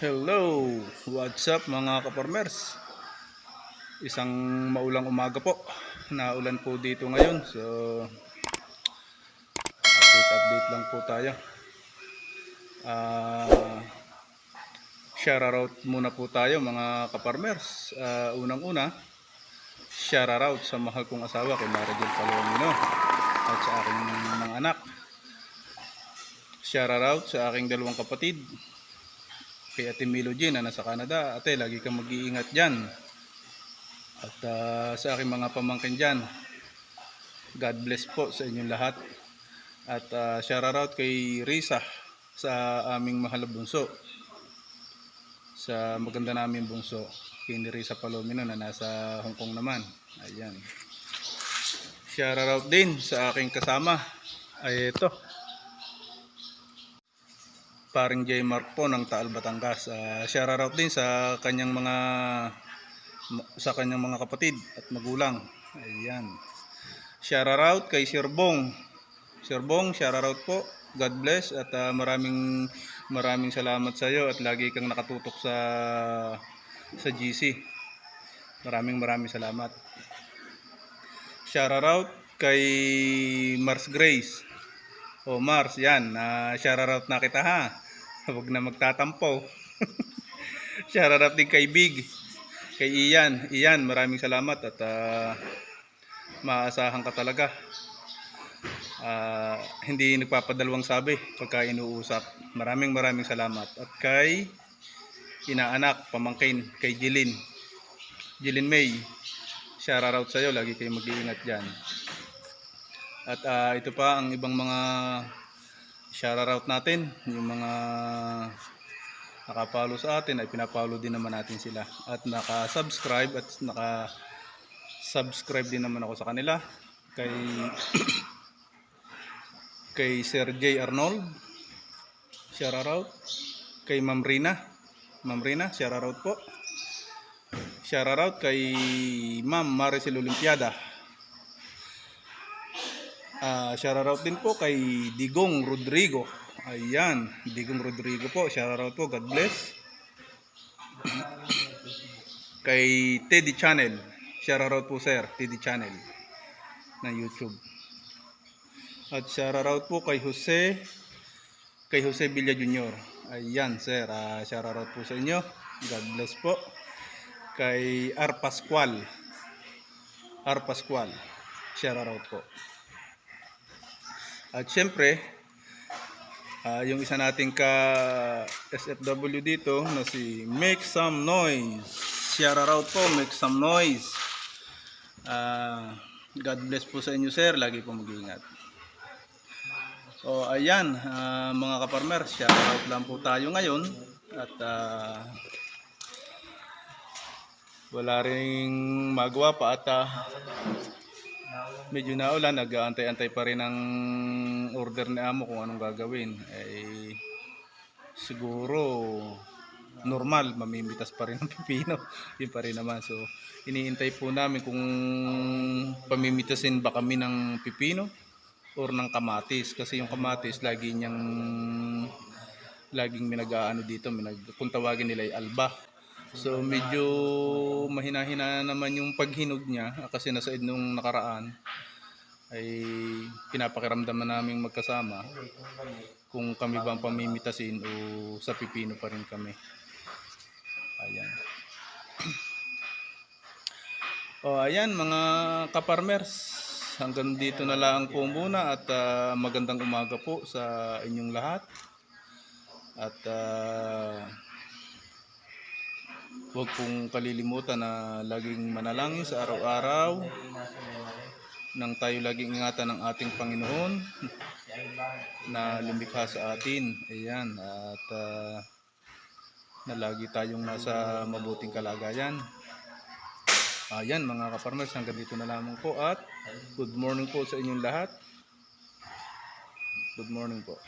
Hello! What's up mga kaparmers? Isang maulang umaga po. Naulan po dito ngayon. So, update update lang po tayo. Ah, shout out muna po tayo mga kaparmers. Ah, unang-una, shout out sa mahal kong asawa kay Maribel Palomino at sa aking mga anak. Shout out sa aking dalawang kapatid kay Ate Milo Jean na nasa Canada. Ate, lagi kang mag-iingat dyan. At ah, sa aking mga pamangkin dyan, God bless po sa inyong lahat. At uh, shout out kay Risa sa aming mahal bunso. Sa maganda namin bunso. Kay Risa Palomino na nasa Hong Kong naman. Ayan. Shout out din sa aking kasama. Ay ito paring J Mark po ng Taal Batangas. Uh, shout out din sa kanyang mga sa kanyang mga kapatid at magulang. Ayan. Shout out kay Sir Bong. Sir Bong, shout out po. God bless at ah, maraming maraming salamat sa iyo at lagi kang nakatutok sa sa GC. Maraming maraming salamat. Shout out kay Mars Grace. O Mars, yan. Uh, shoutout na kita ha. Huwag na magtatampo. shoutout din kay Big. Kay Ian. Ian, maraming salamat at uh, maasahan ka talaga. Uh, hindi nagpapadalawang sabi pagka inuusap. Maraming maraming salamat. At kay inaanak, pamangkin, kay Jilin. Jilin May. Shoutout sa iyo. Lagi kayo mag-iingat dyan. At ah, ito pa ang ibang mga shoutout natin, yung mga nakapalo sa atin ay pinapalo din naman natin sila. At naka-subscribe at naka-subscribe din naman ako sa kanila. Kay kay Sir J. Arnold shoutout kay Ma'am Rina Ma'am Rina shoutout po. Shoutout kay Ma'am Maricel Olimpiada Ah, shoutout din po kay Digong Rodrigo. Ayan, Digong Rodrigo po. Shoutout po. God bless. kay Teddy Channel. Shoutout po sir, Teddy Channel na YouTube. At shoutout po kay Jose kay Jose Villa Jr. Ayan sir, ah, shoutout po sa inyo. God bless po. Kay R. Pascual. R. Pascual. Shoutout po. At syempre, ah, yung isa nating ka SFW dito na si Make Some Noise. Shout out po, Make Some Noise. Ah, God bless po sa inyo sir, lagi po mag-iingat. O ayan, ah, mga kaparmer, shout out lang po tayo ngayon. At ah, wala ring magawa pa at ah, medyo naulan, nag-aantay-antay pa rin ang order ni Amo kung anong gagawin. Eh, siguro normal, mamimitas pa rin ang pipino. Yun pa rin naman. So, iniintay po namin kung pamimitasin ba kami ng pipino or ng kamatis. Kasi yung kamatis, lagi niyang laging minag-ano dito, minag, kung tawagin nila ay alba. So medyo mahina-hina naman yung paghinog niya ah, kasi nasa ed nung nakaraan ay pinapakiramdaman namin magkasama kung kami bang pamimitasin o sa pipino pa rin kami. Ayan. O ayan mga kaparmers, hanggang dito na lang po muna at ah, magandang umaga po sa inyong lahat. At ah, Huwag pong kalilimutan na laging manalangin sa araw-araw nang tayo laging ingatan ng ating Panginoon na lumikha sa atin. Ayan. At ah, na lagi tayong nasa mabuting kalagayan. Ayan mga kaparmers, hanggang dito na lamang po at good morning po sa inyong lahat. Good morning po.